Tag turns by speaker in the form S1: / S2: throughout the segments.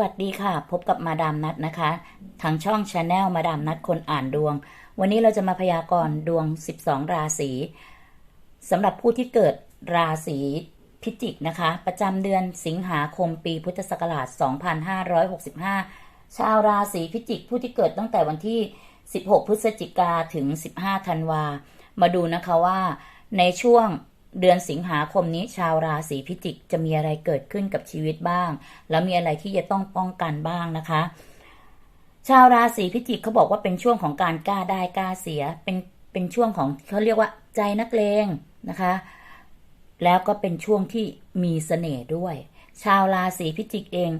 S1: วัสดีค่ะ พบกับมาดามนัดนะคะ ทางช่องชาแนลมาดามนัดคนอ่านดวง วันนี้เราจะมาพยากรณ์ดวง 12 ราศีสำหรับผู้ที่เกิดราศีพิจิกนะคะ ประจำเดือนสิงหาคมปีพุทธศักราช 2565 ชาวราศีพิจิก ผู้ที่เกิดตั้งแต่วันที่ 16 พฤศจิกาถึง 15 ธันวา มาดูนะคะว่าในช่วง เดือนสิงหาคมนี้ชาวราศีพิจิกจะมีอะไรเกิดขึ้นกับชีวิตบ้าง แล้วมีอะไรที่จะต้องป้องกันบ้างนะคะ ชาวราศีพิจิกเขาบอกว่าเป็นช่วงของการกล้าได้กล้าเสีย เป็นเป็นช่วงของเขาเรียกว่าใจนักเลงนะคะ แล้วก็เป็นช่วงที่มีเสน่ห์ด้วย ชาวราศีพิจิกเอง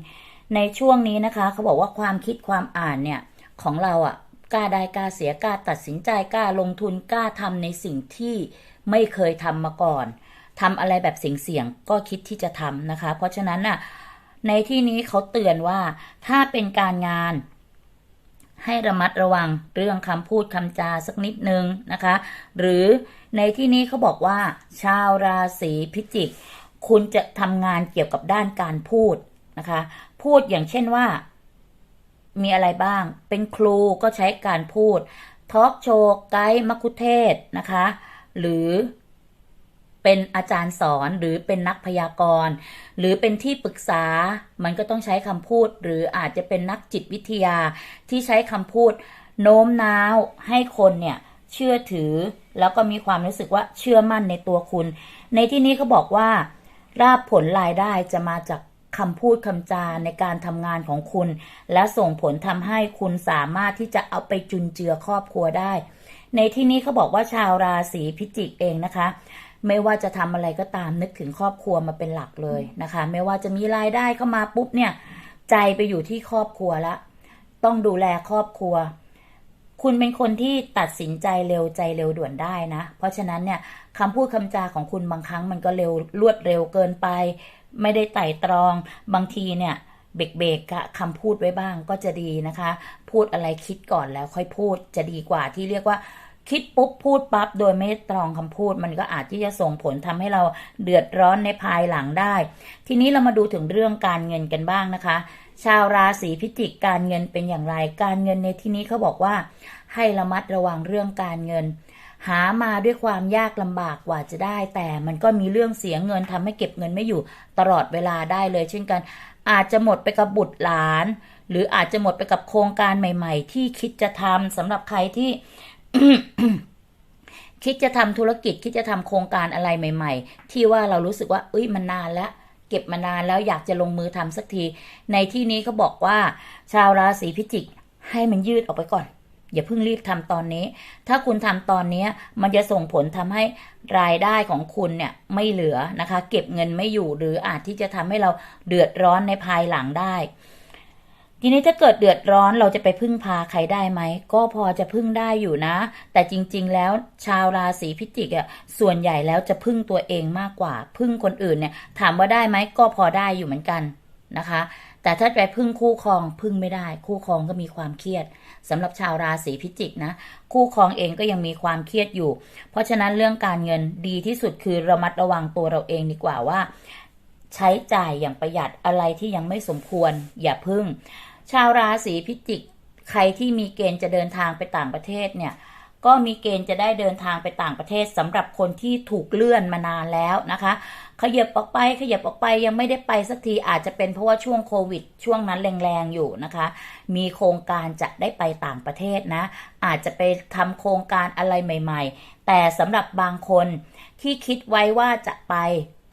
S1: ในช่วงนี้นะคะเขาบอกว่าความคิดความอ่านเนี่ยของเราอะ่ะกล้าได้กล้าเสียกล้าตัดสินใจกล้าลงทุนกล้าทำในสิ่งที่ ไม่เคยทำมาก่อนทำอะไรแบบเสี่ยงๆก็คิดที่จะทำนะคะ เพราะฉะนั้นน่ะในที่นี้เขาเตือนว่าถ้าเป็นการงาน ให้ระมัดระวังเรื่องคำพูดคำจาสักนิดนึงนะคะ หรือในที่นี้เขาบอกว่า ชาวราศีพิจิก คุณจะทำงานเกี่ยวกับด้านการพูดนะคะ พูดอย่างเช่นว่า มีอะไรบ้าง เป็นครูก็ใช้การพูดทอล์กโชว์ไกด์มัคคุเทศ์นะคะ หรือเป็นอาจารย์สอนหรือเป็นนักพยากรณ์ หรือเป็นที่ปรึกษา มันก็ต้องใช้คำพูด หรืออาจจะเป็นนักจิตวิทยาที่ใช้คำพูด โน้มน้าวให้คนเนี่ยเชื่อถือ แล้วก็มีความรู้สึกว่าเชื่อมั่นในตัวคุณ ในที่นี้เขาบอกว่าราบผลรายได้จะมาจากคำพูดคำจาในการทำงานของคุณ และส่งผลทำให้คุณสามารถที่จะเอาไปจุนเจือครอบครัวได้ ในที่นี้เขาบอกว่าชาวราศีพิจิกเองนะคะ ไม่ว่าจะทำอะไรก็ตามนึกถึงครอบครัวมาเป็นหลักเลยนะคะ ไม่ว่าจะมีรายได้เข้ามาปุ๊บเนี่ย ใจไปอยู่ที่ครอบครัวละ ต้องดูแลครอบครัว คุณเป็นคนที่ตัดสินใจเร็วใจเร็วด่วนได้นะ เพราะฉะนั้นเนี่ยคำพูดคำจาของคุณบางครั้งมันก็เร็วรวดเร็วเกินไป ไม่ได้ไต่ตรองบางทีเนี่ยเบรกเบรกคำพูดไว้บ้างก็จะดีนะคะ พูดอะไรคิดก่อนแล้วค่อยพูดจะดีกว่าที่เรียกว่า คิดปุ๊บพูดปั๊บโดยไม่ตรองคำพูด มันก็อาจที่จะส่งผลทำให้เราเดือดร้อนในภายหลังได้ ทีนี้เรามาดูถึงเรื่องการเงินกันบ้างนะคะ ชาวราศีพิจิกการเงินเป็นอย่างไร การเงินในที่นี้เขาบอกว่า ให้ระมัดระวังเรื่องการเงิน หามาด้วยความยากลำบากกว่าจะได้ แต่มันก็มีเรื่องเสียเงินทำให้เก็บเงินไม่อยู่ตลอดเวลาได้เลย เช่นกัน อาจจะหมดไปกับบุตรหลานหรืออาจจะหมดไปกับโครงการใหม่ ๆ ที่คิดจะทำสำหรับใครที่ คิดจะทำธุรกิจคิดจะทำโครงการอะไรใหม่ ๆ ที่ว่าเรารู้สึกว่าเอ้ยมันนานแล้ว เก็บมานานแล้วอยากจะลงมือทำสักที ในที่นี้เขาบอกว่า ชาวราศีพิจิก ให้มันยืดออกไปก่อน อย่าเพิ่งรีบทำตอนนี้ ถ้าคุณทำตอนนี้มันจะส่งผลทำให้รายได้ของคุณเนี่ยไม่เหลือนะคะ เก็บเงินไม่อยู่หรืออาจที่จะทำให้เราเดือดร้อนในภายหลังได้ ทีนี้ถ้าเกิดเดือดร้อนเราจะไปพึ่งพาใครได้ไหม ก็พอจะพึ่งได้อยู่นะ แต่จริง ๆ แล้วชาวราศีพิจิกอะส่วนใหญ่แล้วจะพึ่งตัวเองมากกว่า พึ่งคนอื่นเนี่ย ถามว่าได้ไหมก็พอได้อยู่เหมือนกันนะคะ แต่ถ้าไปพึ่งคู่ครองพึ่งไม่ได้ คู่ครองก็มีความเครียดสำหรับชาวราศีพิจิกนะ คู่ครองเองก็ยังมีความเครียดอยู่ เพราะฉะนั้นเรื่องการเงินดีที่สุดคือระมัดระวังตัวเราเองดีกว่าว่า ใช้จ่ายอย่างประหยัดอะไรที่ยังไม่สมควร อย่าพึ่ง ชาวราศีพิจิก ใครที่มีเกณฑ์จะเดินทางไปต่างประเทศเนี่ย ก็มีเกณฑ์จะได้เดินทางไปต่างประเทศสำหรับคนที่ถูกเลื่อนมานานแล้วนะคะขยับออกไปขยับออกไปยังไม่ได้ไปสักทีอาจจะเป็นเพราะว่าช่วงโควิด ช่วงนั้นแรงๆอยู่นะคะ มีโครงการจะได้ไปต่างประเทศนะ อาจจะไปทำโครงการอะไรใหม่ ๆ แต่สำหรับบางคนที่คิดไว้ว่าจะไป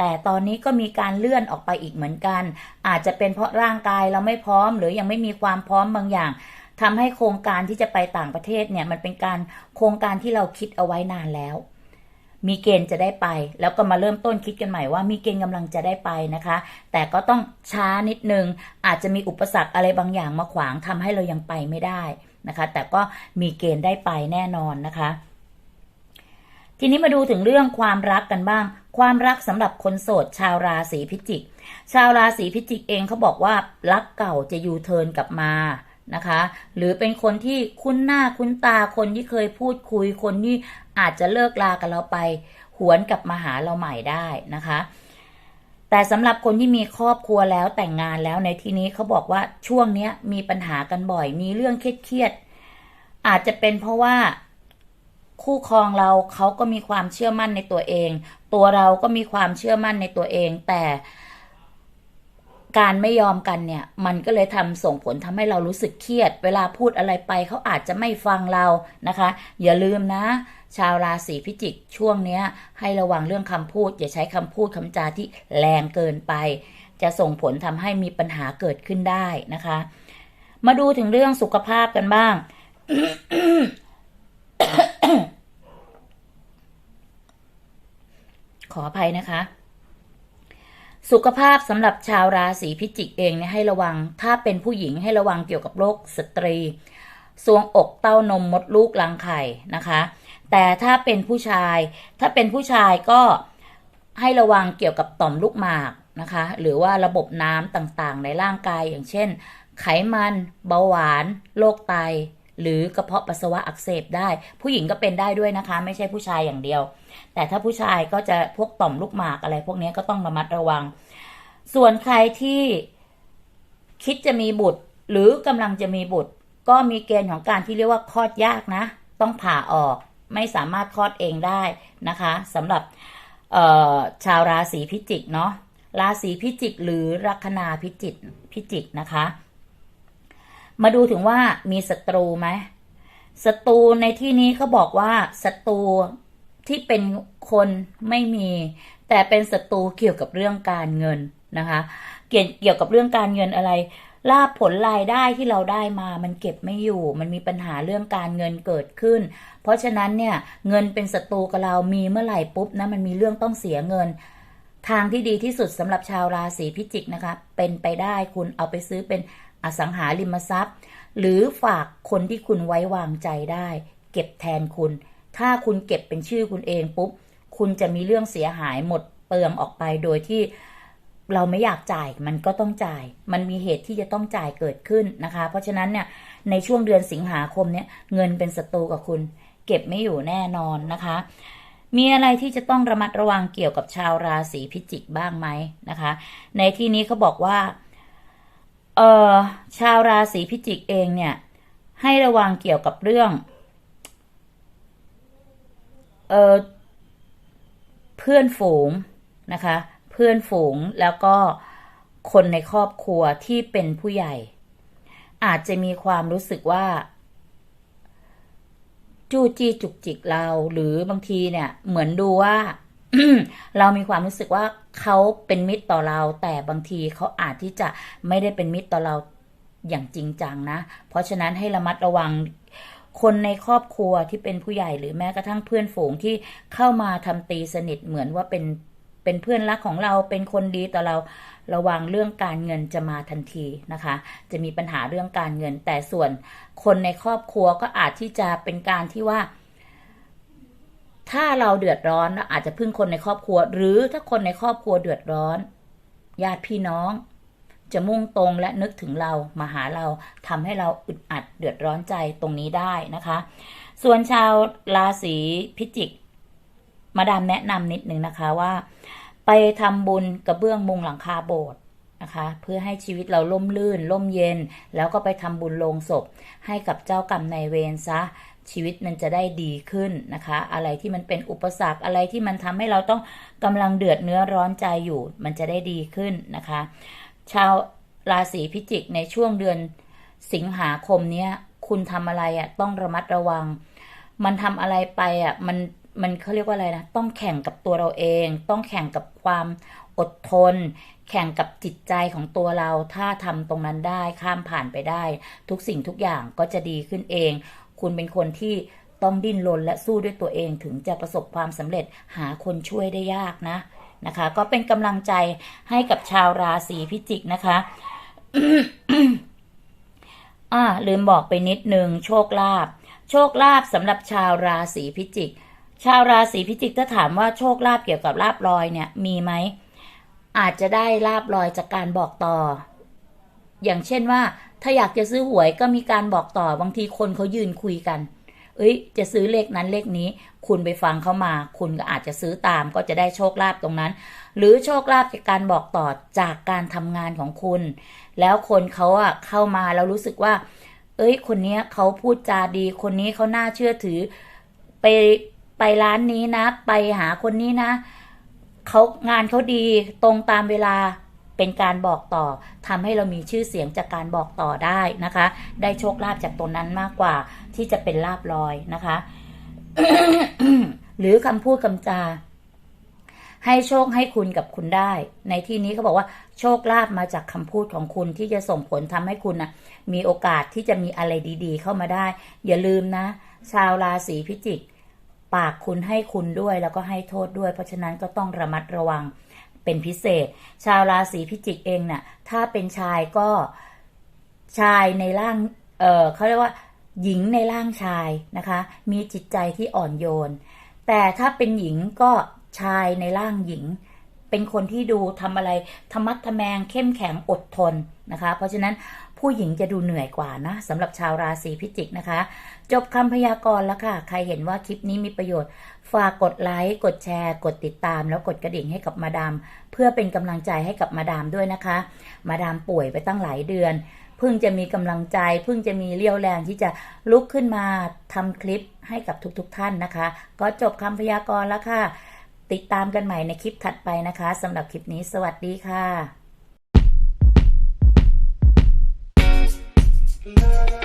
S1: แต่ตอนนี้ก็มีการเลื่อนออกไปอีกเหมือนกัน อาจจะเป็นเพราะร่างกายเราไม่พร้อม หรือยังไม่มีความพร้อมบางอย่างทำให้โครงการที่จะไปต่างประเทศเนี่ยมันเป็นการโครงการที่เราคิดเอาไว้นานแล้ว มีเกณฑ์จะได้ไป แล้วก็มาเริ่มต้นคิดกันใหม่ว่ามีเกณฑ์กำลังจะได้ไปนะคะ แต่ก็ต้องช้านิดนึง อาจจะมีอุปสรรคอะไรบางอย่างมาขวางทำให้เรายังไปไม่ได้นะคะ แต่ก็มีเกณฑ์ได้ไปแน่นอนนะคะ ทีนี้มาดูถึงเรื่องความรักกันบ้าง ความรักสำหรับคนโสด ชาวราศีพิจิก ชาวราศีพิจิกเองเขาบอกว่ารักเก่าจะยูเทิร์นกลับมานะคะ หรือเป็นคนที่คุ้นหน้าคุ้นตาคนที่เคยพูดคุยคนที่อาจจะเลิกลากันเราไป หวนกลับมาหาเราใหม่ได้นะคะ แต่สำหรับคนที่มีครอบครัวแล้วแต่งงานแล้วในที่นี้เขาบอกว่าช่วงนี้มีปัญหากันบ่อย มีเรื่องเครียดๆอาจจะเป็นเพราะว่า คู่ครองเราเขาก็มีความเชื่อมั่นในตัวเอง ตัวเราก็มีความเชื่อมั่นในตัวเอง แต่การไม่ยอมกันเนี่ย มันก็เลยทำส่งผลทำให้เรารู้สึกเครียด เวลาพูดอะไรไปเขาอาจจะไม่ฟังเรานะคะ อย่าลืมนะ ชาวราศีพิจิกช่วงเนี้ย ให้ระวังเรื่องคำพูด อย่าใช้คำพูดคำจาที่แรงเกินไป จะส่งผลทำให้มีปัญหาเกิดขึ้นได้นะคะ มาดูถึงเรื่องสุขภาพกันบ้าง ขออภัยนะคะ สุขภาพสำหรับชาวราศีพิจิกเองเนี่ยให้ระวัง ถ้าเป็นผู้หญิงให้ระวังเกี่ยวกับโรคสตรีซวงอกเต้านมมดลูกรังไข่นะคะ แต่ถ้าเป็นผู้ชาย ถ้าเป็นผู้ชายก็ให้ระวังเกี่ยวกับต่อมลูกหมากนะคะ หรือว่าระบบน้ำต่างๆ ในร่างกายอย่างเช่น ไขมัน เบาหวาน โรคไต หรือกระเพาะปัสสาวะอักเสบได้ ผู้หญิงก็เป็นได้ด้วยนะคะ ไม่ใช่ผู้ชายอย่างเดียว แต่ถ้าผู้ชายก็จะพวกต่อมลูกหมากอะไร พวกนี้ก็ต้องระมัดระวัง ส่วนใครที่คิดจะมีบุตร หรือกำลังจะมีบุตร ก็มีเกณฑ์ของการที่เรียกว่าคลอดยากนะ ต้องผ่าออกไม่สามารถคลอดเองได้นะคะสำหรับชาวราศีพิจิกเนาะราศีพิจิกหรือลัคนาพิจิกพิจิกนะคะ มาดูถึงว่ามีศัตรูไหมศัตรูในที่นี้เขาบอกว่าศัตรูที่เป็นคนไม่มี แต่เป็นศัตรูเกี่ยวกับเรื่องการเงินนะคะ เกี่ยวเกี่ยวกับเรื่องการเงินอะไรลาบผลรายได้ที่เราได้มามันเก็บไม่อยู่ มันมีปัญหาเรื่องการเงินเกิดขึ้น เพราะฉะนั้นเนี่ยเงินเป็นศัตรูกับเรามีเมื่อไหร่ปุ๊บนะมันมีเรื่องต้องเสียเงิน ทางที่ดีที่สุดสำหรับชาวราศีพิจิกนะคะ เป็นไปได้คุณเอาไปซื้อเป็น อสังหาริมทรัพย์ หรือฝากคนที่คุณไว้วางใจได้ เก็บแทนคุณ ถ้าคุณเก็บเป็นชื่อคุณเองปุ๊บ คุณจะมีเรื่องเสียหายหมดเปลืองออกไปโดยที่เราไม่อยากจ่ายมันก็ต้องจ่าย มันมีเหตุที่จะต้องจ่ายเกิดขึ้นนะคะ เพราะฉะนั้นเนี่ยในช่วงเดือนสิงหาคมเนี่ยเงินเป็นศัตรูกับคุณ เก็บไม่อยู่แน่นอนนะคะ มีอะไรที่จะต้องระมัดระวังเกี่ยวกับชาวราศีพิจิกบ้างไหมนะคะ ในที่นี้เขาบอกว่า เออชาวราศีพิจิกเองเนี่ย ให้ระวังเกี่ยวกับเรื่อง เออเพื่อนฝูงนะคะ เพื่อนฝูงแล้วก็คนในครอบครัวที่เป็นผู้ใหญ่ อาจจะมีความรู้สึกว่า จู้จี้จุกจิกเราหรือบางทีเนี่ย เหมือนดูว่า เรามีความรู้สึกว่าเขาเป็นมิตรต่อเรา แต่บางทีเขาอาจที่จะไม่ได้เป็นมิตรต่อเราอย่างจริงจังนะ เพราะฉะนั้นให้ระมัดระวังคนในครอบครัวที่เป็นผู้ใหญ่หรือแม้กระทั่งเพื่อนฝูงที่เข้ามาทำตีสนิทเหมือนว่าเป็นเป็นเพื่อนรักของเราเป็นคนดีต่อเราระวังเรื่องการเงินจะมาทันทีนะคะ จะมีปัญหาเรื่องการเงิน แต่ส่วนคนในครอบครัวก็อาจที่จะเป็นการที่ว่า ถ้าเราเดือดร้อนเราอาจจะพึ่งคนในครอบครัว หรือถ้าคนในครอบครัวเดือดร้อน ญาติพี่น้อง จะมุ่งตรงและนึกถึงเรามาหาเราทำให้เราอึดอัดเดือดร้อนใจตรงนี้ได้นะคะ ส่วนชาวราศีพิจิก มาดามแนะนำนิดนึงนะคะว่า ไปทำบุญกระเบื้องมุงหลังคาโบสถ์นะคะเพื่อให้ชีวิตเราล่มลื่นล่มเย็น แล้วก็ไปทำบุญโลงศพ ให้กับเจ้ากรรมนายเวรซะ ชีวิตมันจะได้ดีขึ้นนะคะ อะไรที่มันเป็นอุปสรรคอะไรที่มันทำให้เราต้องกำลังเดือดเนื้อร้อนใจอยู่ มันจะได้ดีขึ้นนะคะ ชาวราศีพิจิกในช่วงเดือนสิงหาคมเนี้ยคุณทำอะไรอะต้องระมัดระวัง มันทำอะไรไปอะมันมันเขาเรียกว่าอะไรนะต้องแข่งกับตัวเราเอง ต้องแข่งกับความอดทน แข่งกับจิตใจของตัวเรา ถ้าทำตรงนั้นได้ข้ามผ่านไปได้ ทุกสิ่งทุกอย่างก็จะดีขึ้นเอง คุณเป็นคนที่ต้องดิ้นรนและสู้ด้วยตัวเองถึงจะประสบความสำเร็จหาคนช่วยได้ยากนะนะคะ ก็เป็นกำลังใจให้กับชาวราศีพิจิกนะคะอ่าลืมบอกไปนิดนึงโชคลาภโชคลาภสำหรับชาวราศีพิจิก ชาวราศีพิจิกถ้าถามว่าโชคลาภเกี่ยวกับลาบลอยเนี่ยมีไหมอาจจะได้ลาบลอยจากการบอกต่อ อย่างเช่นว่า ถ้าอยากจะซื้อหวยก็มีการบอกต่อบางทีคนเขายืนคุยกัน เอ้ย จะซื้อเลขนั้นเลขนี้ คุณไปฟังเขามา คุณก็อาจจะซื้อตามก็จะได้โชคลาภตรงนั้น หรือโชคลาภจากการบอกต่อจากการทำงานของคุณ แล้วคนเขาอะเข้ามาแล้วรู้สึกว่า เอ้ย คนเนี้ยเขาพูดจาดี คนนี้เขาน่าเชื่อถือ ไปไปร้านนี้นะ ไปหาคนนี้นะเขางานเขาดีตรงตามเวลา เป็นการบอกต่อทำให้เรามีชื่อเสียงจากการบอกต่อได้นะคะ ได้โชคลาภจากตรงนั้นมากกว่าที่จะเป็นลาบลอยนะคะ หรือคำพูดคำจา ให้โชคให้คุณกับคุณได้ ในที่นี้เขาบอกว่า โชคลาภมาจากคำพูดของคุณที่จะส่งผลทำให้คุณนะมีโอกาสที่จะมีอะไรดี ๆ เข้ามาได้ อย่าลืมนะ ชาวราศีพิจิกปากคุณให้คุณด้วยแล้วก็ให้โทษด้วย เพราะฉะนั้นก็ต้องระมัดระวัง เป็นพิเศษ ชาวราศีพิจิกเองน่ะ ถ้าเป็นชายก็ชายในร่าง เออเขาเรียกว่าหญิงในร่างชายนะคะ มีจิตใจที่อ่อนโยน แต่ถ้าเป็นหญิงก็ชายในร่างหญิง เป็นคนที่ดูทำอะไรธรรมัดทะแมงเข้มแข็งอดทนนะคะ เพราะฉะนั้นผู้หญิงจะดูเหนื่อยกว่านะสำหรับชาวราศีพิจิกนะคะ จบคำพยากรณ์แล้วค่ะ ใครเห็นว่าคลิปนี้มีประโยชน์ ฝากกดไลค์ กดแชร์ กดติดตาม แล้วกดกระดิ่งให้กับมาดาม เพื่อเป็นกำลังใจให้กับมาดามด้วยนะคะ มาดามป่วยไปตั้งหลายเดือน เพิ่งจะมีกำลังใจ เพิ่งจะมีเรี่ยวแรงที่จะลุกขึ้นมาทำคลิปให้กับทุกๆทท่านนะคะ ก็จบคำพยากรณ์แล้วค่ะ ติดตามกันใหม่ในคลิปถัดไปนะคะสำหรับคลิปนี้ สวัสดีค่ะ